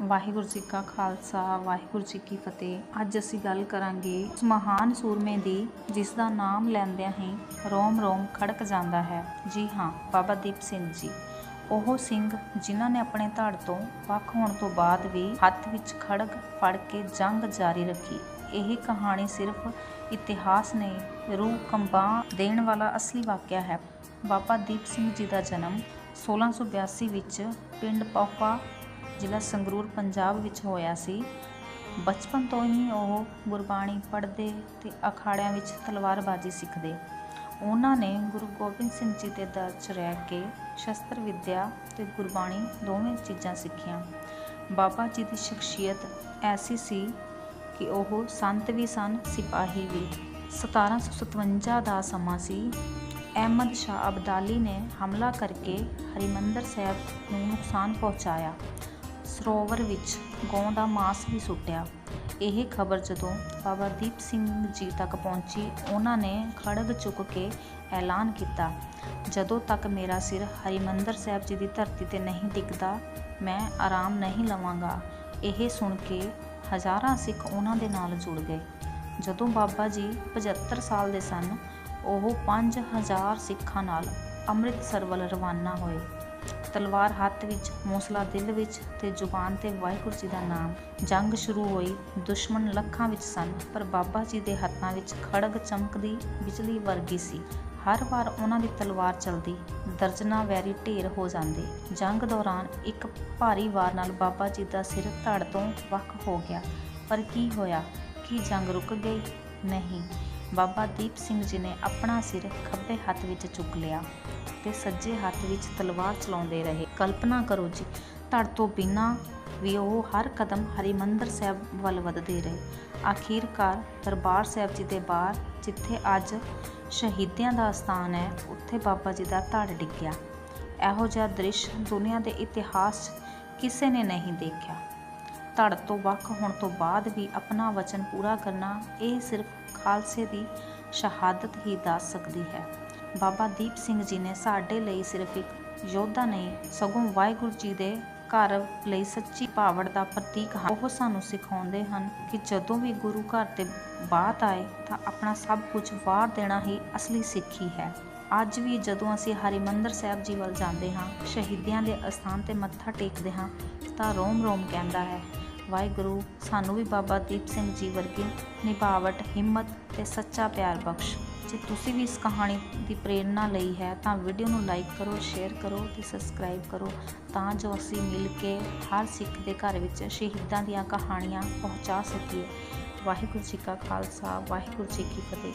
ਵਾਹਿਗੁਰੂ ਜੀ ਕਾ ਖਾਲਸਾ, ਵਾਹਿਗੁਰੂ ਜੀ ਕੀ ਫਤਿਹ। ਅੱਜ ਅਸੀਂ ਗੱਲ ਕਰਾਂਗੇ ਉਸ ਮਹਾਨ ਸੂਰਮੇ ਦੀ, ਜਿਸ ਦਾ ਨਾਮ ਲੈਂਦਿਆਂ ਹੀ ਰੋਮ ਰੋਮ ਖੜਕ ਜਾਂਦਾ ਹੈ। ਜੀ ਹਾਂ, ਬਾਬਾ ਦੀਪ ਸਿੰਘ ਜੀ। ਉਹ ਸਿੰਘ ਜਿਨ੍ਹਾਂ ਨੇ ਆਪਣੇ ਧੜ ਤੋਂ ਵੱਖ ਹੋਣ ਤੋਂ ਬਾਅਦ ਵੀ ਹੱਥ ਵਿੱਚ ਖੜਗ ਫੜ ਕੇ ਜੰਗ ਜਾਰੀ ਰੱਖੀ। ਇਹ ਕਹਾਣੀ ਸਿਰਫ ਇਤਿਹਾਸ ਨਹੀਂ ਰੂਹ ਕੰਬਾਂ ਦੇਣ ਵਾਲਾ ਅਸਲੀ ਵਾਕਿਆ ਹੈ। ਬਾਬਾ ਦੀਪ ਸਿੰਘ ਜੀ ਦਾ ਜਨਮ 1682 ਵਿੱਚ ਪਿੰਡ ਪੌਪਾ ਜ਼ਿਲ੍ਹਾ ਸੰਗਰੂਰ, ਪੰਜਾਬ ਵਿੱਚ ਹੋਇਆ ਸੀ। ਬਚਪਨ ਤੋਂ ਹੀ ਉਹ ਗੁਰਬਾਣੀ ਪੜ੍ਹਦੇ ਤੇ ਅਖਾੜਿਆਂ ਵਿੱਚ ਤਲਵਾਰਬਾਜ਼ੀ ਸਿੱਖਦੇ। ਉਹਨਾਂ ਨੇ ਗੁਰੂ ਗੋਬਿੰਦ ਸਿੰਘ ਜੀ ਦੇ ਦਰ 'ਚ ਰਹਿ ਕੇ ਸ਼ਸਤਰ, ਵਿੱਦਿਆ ਤੇ ਗੁਰਬਾਣੀ ਦੋਵੇਂ ਚੀਜ਼ਾਂ ਸਿੱਖੀਆਂ। ਬਾਬਾ ਜੀ ਦੀ ਸ਼ਖਸੀਅਤ ਐਸੀ ਸੀ ਕਿ ਉਹ ਸੰਤ ਵੀ ਸਨ, ਸਿਪਾਹੀ ਵੀ। 1757 ਦਾ ਸਮਾਂ ਸੀ। ਅਹਿਮਦ ਸ਼ਾਹ ਅਬਦਾਲੀ ਨੇ ਹਮਲਾ ਕਰਕੇ ਹਰਿਮੰਦਰ ਸਾਹਿਬ ਨੂੰ ਨੁਕਸਾਨ ਪਹੁੰਚਾਇਆ। ਸਰੋਵਰ ਵਿੱਚ ਗਊ ਦਾ ਮਾਸ ਵੀ ਸੁੱਟਿਆ। ਇਹ ਖਬਰ ਜਦੋਂ ਬਾਬਾ ਦੀਪ ਸਿੰਘ ਜੀ ਤੱਕ ਪਹੁੰਚੀ, ਉਹਨਾਂ ਨੇ ਖੜਗ ਚੁੱਕ ਕੇ ਐਲਾਨ ਕੀਤਾ, ਜਦੋਂ ਤੱਕ ਮੇਰਾ ਸਿਰ ਹਰਿਮੰਦਰ ਸਾਹਿਬ ਜੀ ਦੀ ਧਰਤੀ ਤੇ ਨਹੀਂ ਟਿਕਦਾ, ਮੈਂ ਆਰਾਮ ਨਹੀਂ ਲਵਾਂਗਾ। ਇਹ ਸੁਣ ਕੇ ਹਜ਼ਾਰਾਂ ਸਿੱਖ ਉਹਨਾਂ ਦੇ ਨਾਲ ਜੁੜ ਗਏ। ਜਦੋਂ ਬਾਬਾ ਜੀ 75 ਸਾਲ ਦੇ ਸਨ, ਉਹ 5000 ਸਿੱਖਾਂ ਨਾਲ ਅੰਮ੍ਰਿਤਸਰ ਵੱਲ ਰਵਾਨਾ ਹੋਏ। ਤਲਵਾਰ ਹੱਥ ਵਿੱਚ ਹੌਸਲਾ ਦਿਲ ਵਿੱਚ ਤੇ ਜ਼ੁਬਾਨ ਤੇ ਵਾਹਿਗੁਰੂ ਜੀ ਦਾ ਨਾਮ। ਜੰਗ ਸ਼ੁਰੂ ਹੋਈ। ਦੁਸ਼ਮਣ ਲੱਖਾਂ ਵਿੱਚ ਸਨ, ਪਰ ਬਾਬਾ ਜੀ ਦੇ ਹੱਥਾਂ ਵਿੱਚ ਖੜਗ ਚਮਕਦੀ ਬਿਜਲੀ ਵਰਗੀ ਸੀ। ਹਰ ਵਾਰ ਉਹਨਾਂ ਦੀ ਤਲਵਾਰ ਚਲਦੀ, ਦਰਜਨਾ ਵੈਰੀ ਢੇਰ ਹੋ ਜਾਂਦੇ। ਜੰਗ ਦੌਰਾਨ ਇੱਕ ਭਾਰੀ ਵਾਰ ਨਾਲ ਬਾਬਾ ਜੀ ਦਾ ਸਿਰ ਧੜ ਤੋਂ ਵੱਖ ਹੋ ਗਿਆ। ਪਰ ਕੀ ਹੋਇਆ? ਕੀ ਜੰਗ ਰੁਕ ਗਈ? ਨਹੀਂ। ਬਾਬਾ ਦੀਪ ਸਿੰਘ ਜੀ ਨੇ ਆਪਣਾ ਸਿਰ ਖੱਬੇ ਹੱਥ ਵਿੱਚ ਚੁੱਕ ਲਿਆ ਤੇ ਸੱਜੇ ਹੱਥ ਵਿੱਚ ਤਲਵਾਰ ਚਲਾਉਂਦੇ ਰਹੇ। ਕਲਪਨਾ ਕਰੋ ਜੀ, ਧੜ ਤੋਂ ਬਿਨਾਂ ਵੀ ਉਹ ਹਰ ਕਦਮ ਹਰਿਮੰਦਰ ਸਾਹਿਬ ਵੱਲ ਵਧਦੇ ਰਹੇ। ਆਖੀਰਕਾਰ ਦਰਬਾਰ ਸਾਹਿਬ ਜੀ ਦੇ ਬਾਹਰ, ਜਿੱਥੇ ਅੱਜ ਸ਼ਹੀਦਿਆਂ ਦਾ ਸਥਾਨ ਹੈ, ਉੱਥੇ ਬਾਬਾ ਜੀ ਦਾ ਧੜ ਡਿੱਗਿਆ। ਇਹੋ ਜਿਹਾ ਦ੍ਰਿਸ਼ ਦੁਨੀਆ ਦੇ ਇਤਿਹਾਸ 'ਚ ਕਿਸੇ ਨੇ ਨਹੀਂ ਦੇਖਿਆ। ਧੜ ਤੋਂ ਵੱਖ ਹੋਣ ਤੋਂ ਬਾਅਦ ਵੀ ਆਪਣਾ ਵਚਨ ਪੂਰਾ ਕਰਨਾ ਇਹ ਸਿਰਫ ਖਾਲਸੇ ਦੀ ਸ਼ਹਾਦਤ ਹੀ ਦੱਸ ਸਕਦੀ ਹੈ। ਬਾਬਾ ਦੀਪ ਸਿੰਘ ਜੀ ਨੇ ਸਾਡੇ ਲਈ ਸਿਰਫ ਇੱਕ ਯੋਧਾ ਨਹੀਂ, ਸਗੋਂ ਵਾਹਿਗੁਰੂ ਜੀ ਦੇ ਘਰ ਲਈ ਸੱਚੀ ਪਾਵੜ ਦਾ ਪ੍ਰਤੀਕ ਹਨ। ਉਹ ਸਾਨੂੰ ਸਿਖਾਉਂਦੇ ਹਨ ਕਿ ਜਦੋਂ ਵੀ ਗੁਰੂ ਘਰ ਤੇ ਬਾਤ ਆਏ ਤਾਂ ਆਪਣਾ ਸਭ ਕੁਝ ਵਾਰ ਦੇਣਾ ਹੀ ਅਸਲੀ ਸਿੱਖੀ ਹੈ। ਅੱਜ ਵੀ ਜਦੋਂ ਅਸੀਂ ਹਰਿਮੰਦਰ ਸਾਹਿਬ ਜੀ ਵੱਲ ਜਾਂਦੇ ਹਾਂ ਸ਼ਹੀਦਾਂ ਦੇ ਅਸਥਾਨ ਤੇ ਮੱਥਾ ਟੇਕਦੇ ਹਾਂ ਤਾਂ ਰੋਮ ਰੋਮ ਕਹਿੰਦਾ ਹੈ ਵਾਹਿਗੁਰੂ, ਸਾਨੂੰ ਵੀ ਬਾਬਾ ਦੀਪ ਸਿੰਘ ਜੀ ਵਰਗੇ ਨਿਭਾਵਟ, ਹਿੰਮਤ ਤੇ ਸੱਚਾ ਪਿਆਰ ਬਖਸ਼। ਜੇ ਤੁਸੀਂ ਵੀ ਇਸ ਕਹਾਣੀ ਦੀ ਪ੍ਰੇਰਣਾ ਲਈ ਹੈ, ਤਾਂ ਵੀਡੀਓ ਨੂੰ ਲਾਈਕ ਕਰੋ, ਸ਼ੇਅਰ ਕਰੋ ਤੇ ਸਬਸਕ੍ਰਾਈਬ ਕਰੋ, ਤਾਂ ਜੋ ਅਸੀਂ ਮਿਲ ਕੇ ਹਰ ਸਿੱਖ ਦੇ ਘਰ ਵਿੱਚ ਸ਼ਹੀਦਾਂ ਦੀਆਂ ਕਹਾਣੀਆਂ ਪਹੁੰਚਾ ਸਕੀਏ। ਵਾਹਿਗੁਰੂ ਜੀ ਕਾ ਖਾਲਸਾ, ਵਾਹਿਗੁਰੂ ਜੀ ਕੀ ਫਤਿਹ।